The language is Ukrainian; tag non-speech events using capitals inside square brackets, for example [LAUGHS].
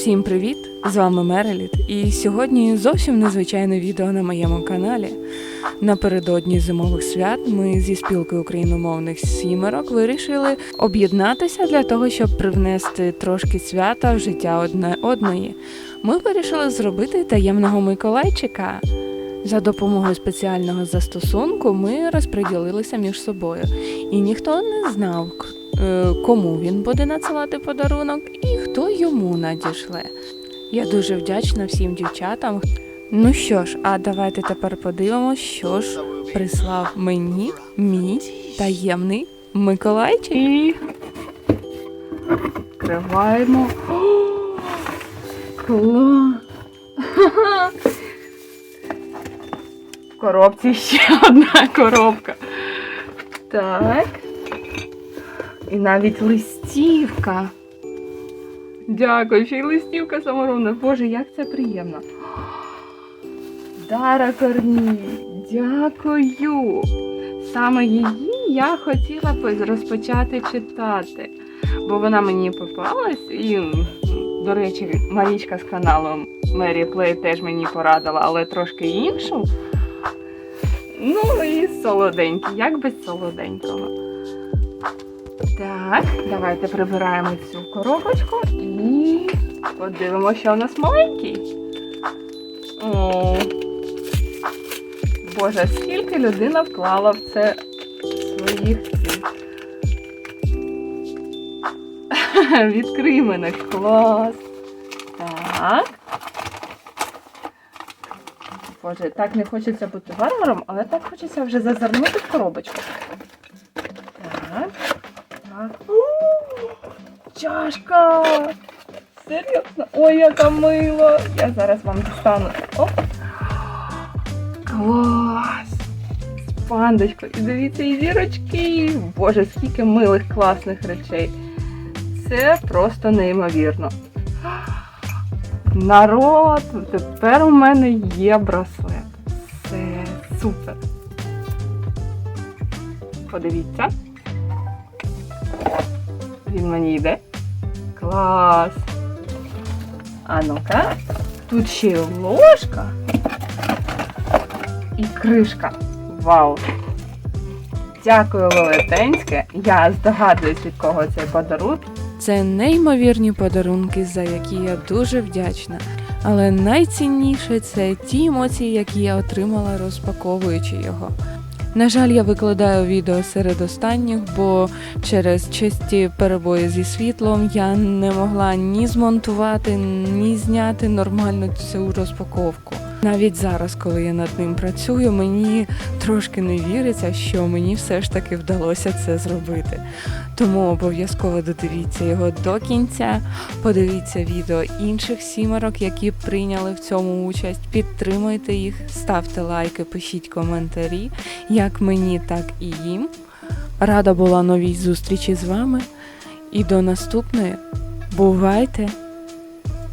Всім привіт! З вами Мереліт. І сьогодні зовсім незвичайне відео на моєму каналі. Напередодні зимових свят ми зі спілкою україномовних сімерок вирішили об'єднатися для того, щоб привнести трошки свята в життя одне одної. Ми вирішили зробити таємного Миколайчика. За допомогою спеціального застосунку ми розподілилися між собою, і ніхто не знав, кому він буде надсилати подарунок і хто йому надішле. Я дуже вдячна всім дівчатам. Ну що ж, а давайте тепер подивимось, що ж прислав мені мій таємний Миколайчик. І відкриваємо. Клас! В коробці ще [LAUGHS] одна коробка. Так. І навіть листівка. Дякую, ще й листівка саморобна. Боже, як це приємно. Дара Корній, дякую. Саме її я хотіла б розпочати читати, бо вона мені попалась і, до речі, Марічка з каналу Мері Плей теж мені порадила, але трошки іншу. Ну і солоденький, як без солоденького. Так, давайте прибираємо цю коробочку і подивимося, що у нас маленький. О, Боже, скільки людина вклала в це своїх цих. [LAUGHS] Відкрий мене, клас. Так. Боже, так не хочеться бути варваром, але так хочеться вже зазирнути в коробочку. Так. Так. Чашка! Серйозно? Ой, яка мила! Я зараз вам дістану. Оп. Клас! З. І дивіться, і зірочки. Боже, скільки милих класних речей. Це просто неймовірно. Народ, тепер у мене є браслет. Це супер. Подивіться. Він мені йде. Клас. А ну-ка. Тут ще й ложка і кришка. Вау! Дякую, велетенське. Я здогадуюсь, від кого цей подарунок. Це неймовірні подарунки, за які я дуже вдячна. Але найцінніше це ті емоції, які я отримала, розпаковуючи його. На жаль, я викладаю відео серед останніх, бо через чисті перебої зі світлом я не могла ні змонтувати, ні зняти нормально цю розпаковку. Навіть зараз, коли я над ним працюю, мені трошки не віриться, що мені все ж таки вдалося це зробити. Тому обов'язково додивіться його до кінця. Подивіться відео інших сімерок, які прийняли в цьому участь. Підтримуйте їх, ставте лайки, пишіть коментарі, як мені, так і їм. Рада була новій зустрічі з вами. І до наступної. Бувайте!